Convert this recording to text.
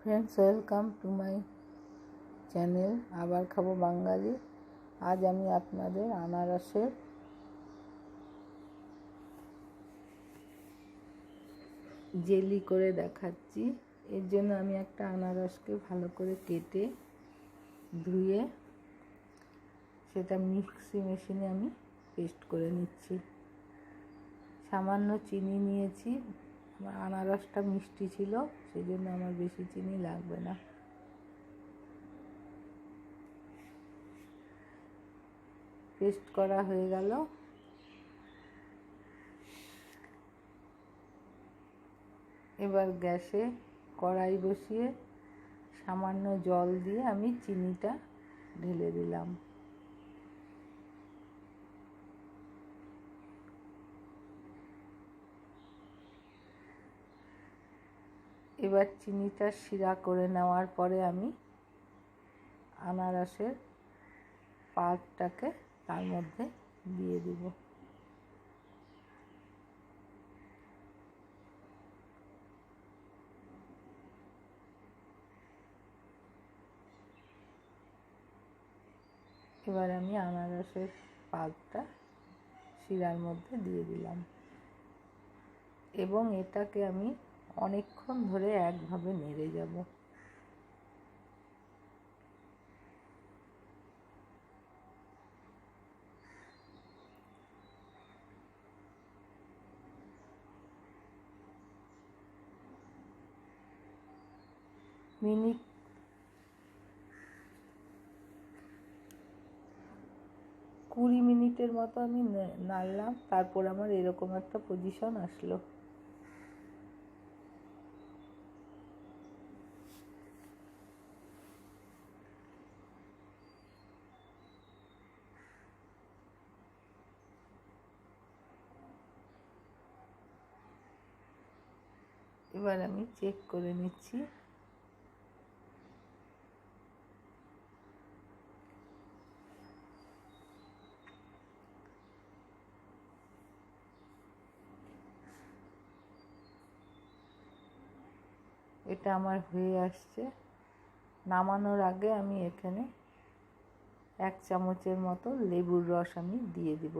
Friends welcome to my channel আবার খাব বাঙালি। আজ আমি আপনাদের আনারসের জেলি করে দেখাচ্ছি। এর জন্য আমি একটা আনারসকে ভালো করে কেটে ধুয়ে সেটা মিক্সি মেশিনে আমি পেস্ট করে নিচ্ছি। সামান্য চিনি নিয়েছি। আনারসটা মিষ্টি ছিল সেই জন্য আমার বেশি চিনি লাগবে না। পেস্ট করা হয়ে গেল। এবার গ্যাসে কড়াই বসিয়ে সামান্য জল দিয়ে আমি চিনিটা ঢেলে দিলাম। এবার চিনিটা শিরা করে নেওয়ার পরে আমি আনারসের পাল্পটাকে তার মধ্যে দিয়ে দিব। এবার আমি আনারসের পাল্পটা শিরার মধ্যে দিয়ে দিলাম। এবং এটাকে আমি অনেকক্ষণ ধরে একভাবে নেড়ে যাব। মিনিট কুড়ি মিনিটের মতো আমি নাড়লাম, তারপর আমার এরকম একটা পজিশন আসলো। এবার আমি চেক করে নিচ্ছি। এটা আমার হয়ে আসছে। নামানোর আগে আমি এখানে এক চামচের মতো লেবুর রস আমি দিয়ে দিব।